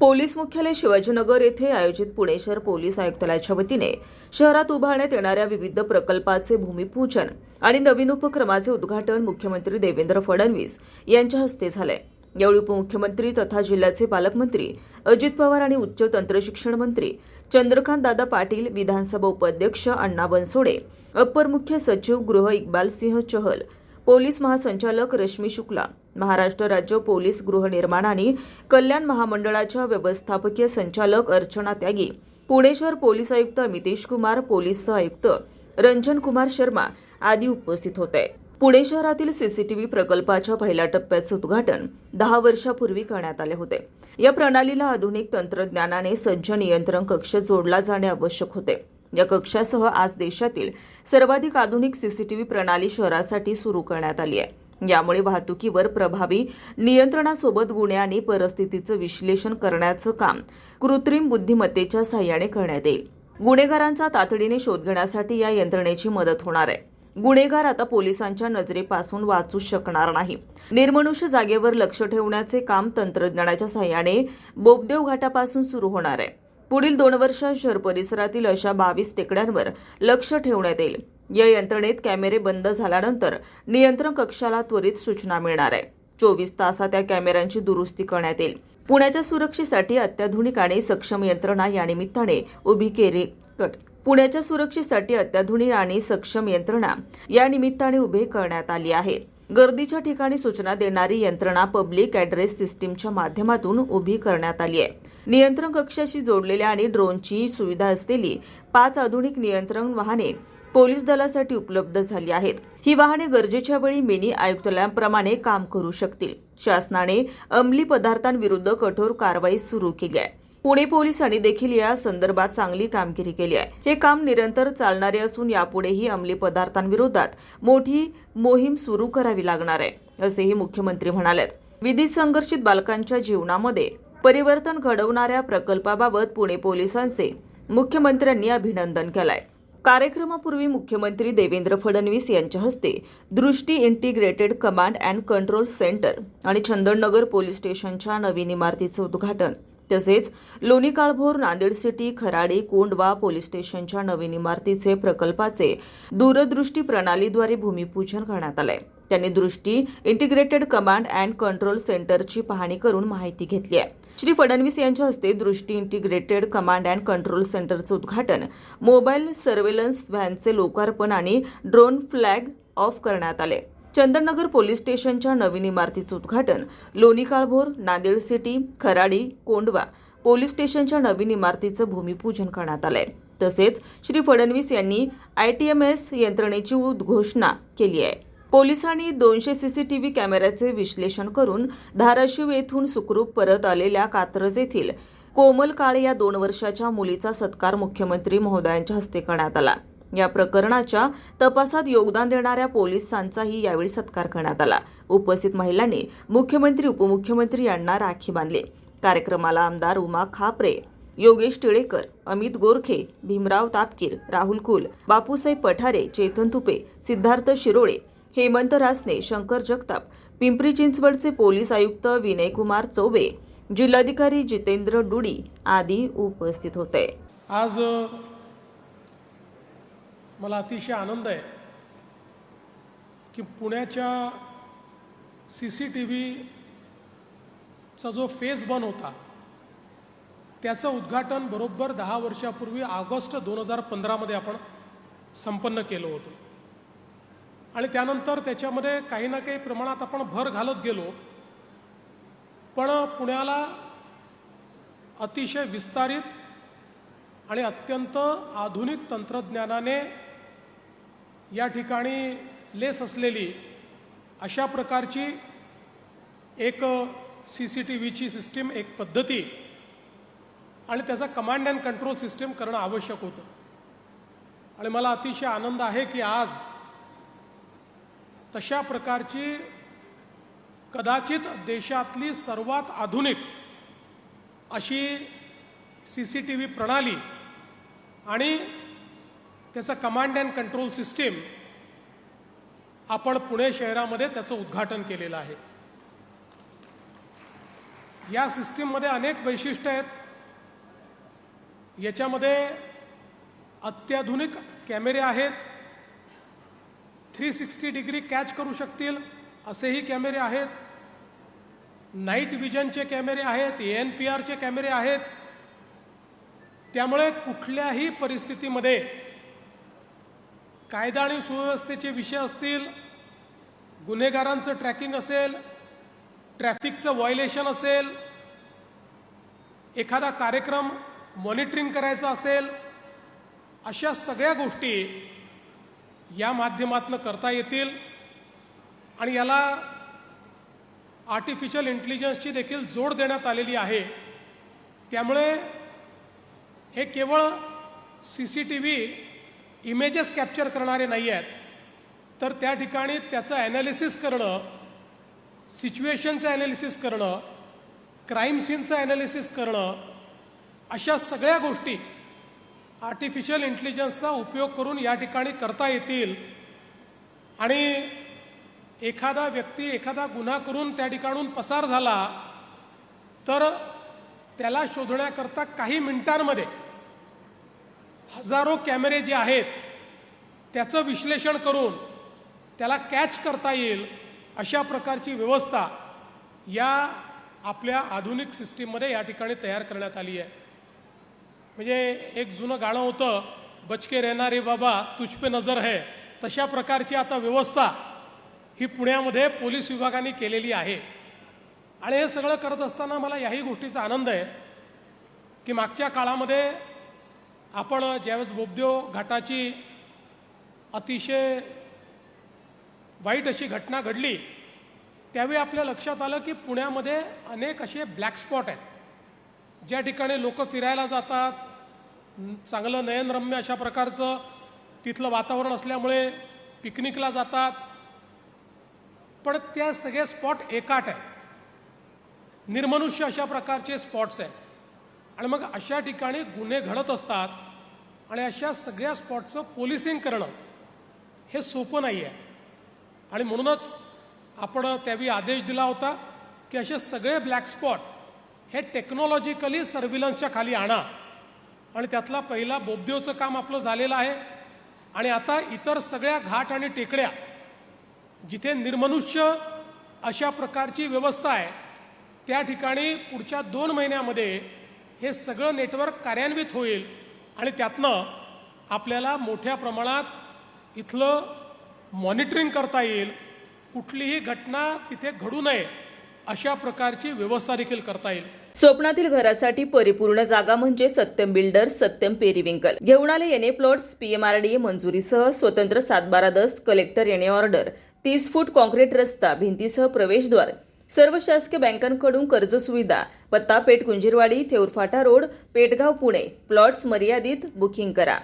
Police मुख्यालय शिवाजीनगर येथे आयोजित पुणे शहर पोलीस आयुक्तालयाच्या वतीने शहरात उभारण्यात येणाऱ्या विविध प्रकल्पाचे भूमिपूजन आणि नवीन उपक्रमाचे उद्घाटन मुख्यमंत्री देवेंद्र फडणवीस यांच्या हस्ते झाले. यावेळी उपमुख्यमंत्री तथा जिल्ह्याचे पालकमंत्री अजित पवार आणि उच्च तंत्रशिक्षण मंत्री चंद्रकांत दादा पाटील विधानसभा उपाध्यक्ष अण्णा बनसोडे अप्पर मुख्य सचिव गृह इक्बाल सिंह चहल पोलीस महासंचालक रश्मी शुक्ला महाराष्ट्र राज्य पोलीस गृहनिर्माण आणि कल्याण महामंडळाच्या व्यवस्थापकीय संचालक अर्चना त्यागी पुणे शहर पोलीस आयुक्त अमितेश कुमार पोलीस आयुक्त रंजन कुमार शर्मा आदी उपस्थित होते. पुणे शहरातील सीसीटीव्ही प्रकल्पाच्या पहिल्या टप्प्याचे उद्घाटन दहा वर्षापूर्वी करण्यात आले होते. या प्रणालीला आधुनिक तंत्रज्ञानाने सज्ज नियंत्रण कक्ष जोडला जाणे आवश्यक होते. या कक्षासह आज देशातील सर्वाधिक आधुनिक सीसीटीव्ही प्रणाली शहरासाठी सुरू करण्यात आली आहे. यामुळे वाहतुकीवर प्रभावी नियंत्रणासोबत गुन्हे आणि परिस्थितीचं विश्लेषण करण्याचं काम कृत्रिम बुद्धिमत्तेच्या सहाय्याने करण्यात येईल. गुन्हेगारांचा तातडीने शोध घेण्यासाठी या यंत्रणेची मदत होणार आहे. गुन्हेगार आता पोलिसांच्या नजरेपासून वाचू शकणार नाही. निर्मनुष्य जागेवर लक्ष ठेवण्याचे काम तंत्रज्ञानाच्या सहाय्याने बोबदेव घाटापासून सुरू होणार आहे. पुढील दोन वर्षात शहर परिसरातील अशा बावीस टेकड्यांवर लक्ष ठेवण्यात येईल. या यंत्रणेत कॅमेरे बंद झाल्यानंतर नियंत्रण कक्षाला त्वरित सूचना मिळणार आहे. चोवीस तासात त्या कॅमेऱ्यांची दुरुस्ती करण्यात येईल. पुण्याच्या सुरक्षेसाठी अत्याधुनिक आणि सक्षम यंत्रणा या निमित्ताने उभी केली पुण्याच्या सुरक्षेसाठी अत्याधुनिक आणि सक्षम यंत्रणा या निमित्ताने उभे करण्यात आली आहे. गर्दीच्या ठिकाणी सूचना देणारी यंत्रणा पब्लिक ॲड्रेस सिस्टीमच्या माध्यमातून उभी करण्यात आली आहे. नियंत्रण कक्षाशी जोडलेल्या आणि ड्रोनची सुविधा असलेली पाच आधुनिक नियंत्रण वाहने पोलीस दलासाठी उपलब्ध झाली आहेत. ही वाहने गरजेच्या वेळी मिनी आयुक्तालयाप्रमाणे काम करू शकतील. शासनाने अंमली पदार्थांविरुद्ध कठोर कारवाई सुरू केली आहे. पुणे पोलिसांनी देखील या संदर्भात चांगली कामगिरी केली आहे. हे काम निरंतर चालणारे असून यापुढेही अंमली पदार्थांविरोधात मोठी मोहीम सुरू करावी लागणार आहे असेही मुख्यमंत्री म्हणालेत. विधी संघर्षित बालकांच्या जीवनामध्ये परिवर्तन घडवणाऱ्या प्रकल्पाबाबत पुणे पोलिसांचे मुख्यमंत्र्यांनी अभिनंदन केलंय. कार्यक्रमापूर्वी मुख्यमंत्री देवेंद्र फडणवीस यांच्या हस्ते Drishti integrated command and control centre आणि चंदननगर पोलीस स्टेशनच्या नवीन इमारतीचं उद्घाटन. तसेच लोणी काळभोर नांदेड सिटी खराडी कोंडवा पोलीस स्टेशनच्या नवीन इमारतीचे प्रकल्पाचे दूरदृष्टी प्रणालीद्वारे भूमिपूजन करण्यात आलंय. त्यांनी Drishti integrated command and control सेंटरची पाहणी करून माहिती घेतली आहे. श्री फडणवीस यांच्या हस्ते Drishti integrated command and control सेंटरचं उद्घाटन. मोबाईल सर्वेलन्स व्हॅनचे लोकार्पण आणि ड्रोन फ्लॅग ऑफ करण्यात आले. चंदननगर पोलीस स्टेशनच्या नवीन इमारतीचं उद्घाटन. लोणी काळभोर नांदेड सिटी खराडी कोंडवा पोलीस स्टेशनच्या नवीन इमारतीचं भूमिपूजन करण्यात आलंय. तसेच श्री फडणवीस यांनी आय टी एम एस यंत्रणेची उद्घोषणा केली आहे. पोलिसांनी दोनशे सीसीटीव्ही कॅमेऱ्याचे विश्लेषण करून धाराशिव येथून सुखरूप परत आलेल्या कात्रज येथील कोमल काळे या दोन वर्षाच्या मुलीचा सत्कार मुख्यमंत्री महोदयांच्या हस्ते करण्यात आला. या प्रकरणाच्या तपासात योगदान देणाऱ्या पोलिसांचाही यावेळी सत्कार करण्यात आला. उपस्थित महिलांनी मुख्यमंत्री उपमुख्यमंत्री यांना राखी बांधली. कार्यक्रमाला आमदार उमा खापरे योगेश टिळेकर अमित गोरखे भीमराव तापकीर राहुल कुल बापूसाहेब पठारे चेतन तुपे सिद्धार्थ शिरोळे हेमंत रासने शंकर जगताप पिंपरी चिंचवडचे पोलीस आयुक्त विनयकुमार चौबे जिल्हाधिकारी जितेंद्र डुडी आदी उपस्थित होते. आज मला अतिशय आनंद आहे की पुण्याच्या सी सी टी व्हीचा जो फेज वन होता त्याचं उद्घाटन बरोबर दहा वर्षापूर्वी ऑगस्ट दोन हजार पंधरामध्ये आपण संपन्न केलं होतं. आणि त्यानंतर त्याच्यामध्ये काही ना काही प्रमाणात आपण भर घालत गेलो. पण पुण्याला अतिशय विस्तारित आणि अत्यंत आधुनिक तंत्रज्ञानाने या ठिकाणी लेस असलेली अशा प्रकारची एक सी सी टी व्हीची सिस्टीम एक पद्धती आणि त्याचा कमांड अँड कंट्रोल सिस्टीम करणं आवश्यक होतं. आणि मला अतिशय आनंद आहे की आज तशा प्रकारची कदाचित देशातली सर्वात आधुनिक अशी सी सी टी व्ही प्रणाली आणि त्याचं कमांड अँड कंट्रोल सिस्टीम आपण पुणे शहरामध्ये त्याचं उद्घाटन केलेलं आहे. या सिस्टीममध्ये अनेक वैशिष्ट्य आहेत. याच्यामध्ये अत्याधुनिक कॅमेरे आहेत. थ्री सिक्स्टी डिग्री कॅच करू शकतील. असेही कॅमेरे आहेत. नाईट विजनचे कॅमेरे आहेत एन पी आरचे कॅमेरे आहेत. त्यामुळे कुठल्याही परिस्थितीमध्ये कायदा आणि सुव्यवस्थेचे विषय असतील गुन्हेगारांचं ट्रॅकिंग असेल ट्रॅफिकचं व्हायलेशन असेल एखादा कार्यक्रम मॉनिटरिंग करायचा असेल अशा सगळ्या गोष्टी या माध्यमातून करता येतील. आणि याला आर्टिफिशियल इंटेलिजन्सची देखील जोड देण्यात आलेली आहे. त्यामुळे हे केवळ C C T V images capture करणारे नाही आहेत तर त्या ठिकाणी त्याचं ॲनालिसिस करणं सिच्युएशनचं ॲनालिसिस करणं क्राईम सीनचं ॲनालिसिस करणं अशा सगळ्या गोष्टी आर्टिफिशियल इंटेलिजन्सचा उपयोग करून या ठिकाणी करता येतील. आणि एखादा व्यक्ती एखादा गुन्हा करून त्या ठिकाणून पसार झाला तर त्याला शोधण्याकरता काही मिनिटांमध्ये हजारो कॅमेरे जे आहेत त्याचं विश्लेषण करून त्याला कॅच करता येईल अशा प्रकारची व्यवस्था या आपल्या आधुनिक सिस्टीममध्ये या ठिकाणी तयार करण्यात आली आहे. म्हणजे एक जुनं गाणं होतं बचके रहणारे बाबा तुझपे नजर है. तशा प्रकारची आता व्यवस्था ही पुण्यामध्ये पोलीस विभागाने केलेली आहे. आणि हे सगळं करत असताना मला याही गोष्टीचा आनंद आहे की मागच्या काळामध्ये आपण ज्यावेळेस बोबदेव घाटाची अतिशय वाईट अशी घटना घडली त्यावेळी आपल्या लक्षात आलं की पुण्यामध्ये अनेक असे ब्लॅक स्पॉट आहेत. ज्या ठिकाणी लोक फिरायला जातात चांगलं नयनरम्य अशा प्रकारचं तिथलं वातावरण असल्यामुळे पिकनिकला जातात. पण त्या सगळे स्पॉट एकाट आहे निर्मनुष्य अशा प्रकारचे स्पॉट्स आहेत. आणि मग अशा ठिकाणी गुन्हे घडत असतात आणि अशा सगळ्या स्पॉटचं पोलिसिंग करणं हे सोपं नाही आहे आणि म्हणूनच आपण त्यावेळी आदेश दिला होता की असे सगळे ब्लॅक स्पॉट हे टेक्नॉलॉजिकली सर्व्हिलन्सच्या खाली आणा. आणि त्यातला पहिला बोबदेवचं काम आपलं झालेलं आहे. आणि आता इतर सगळ्या घाट आणि टेकड्या जिथे निर्मनुष्य अशा प्रकारची व्यवस्था आहे त्या ठिकाणी पुढच्या दोन महिन्यामध्ये हे सगळं नेटवर्क कार्यान्वित होईल आणि त्यातनं आपल्याला मोठ्या प्रमाणात इथलं मॉनिटरिंग करता येईल. कुठलीही घटना तिथे घडू नये अशा प्रकारची व्यवस्था देखील करता येईल. स्वप्नातील घरासाठी परिपूर्ण जागा म्हणजे सत्यम बिल्डर सत्यम पेरिविंकल. घेऊन आले येणे प्लॉट्स पीएमआरडीए मंजुरीसह स्वतंत्र सातबारा दस्त कलेक्टर येणे ऑर्डर तीस फूट कॉन्क्रीट रस्ता भिंतीसह प्रवेशद्वार. सर्व शासकीय बँकांकडून कर्ज सुविधा पत्ता पेठ कुंजीरवाडी थेऊरफाटा रोड पेटगाव पुणे. प्लॉट्स मर्यादित बुकिंग करा.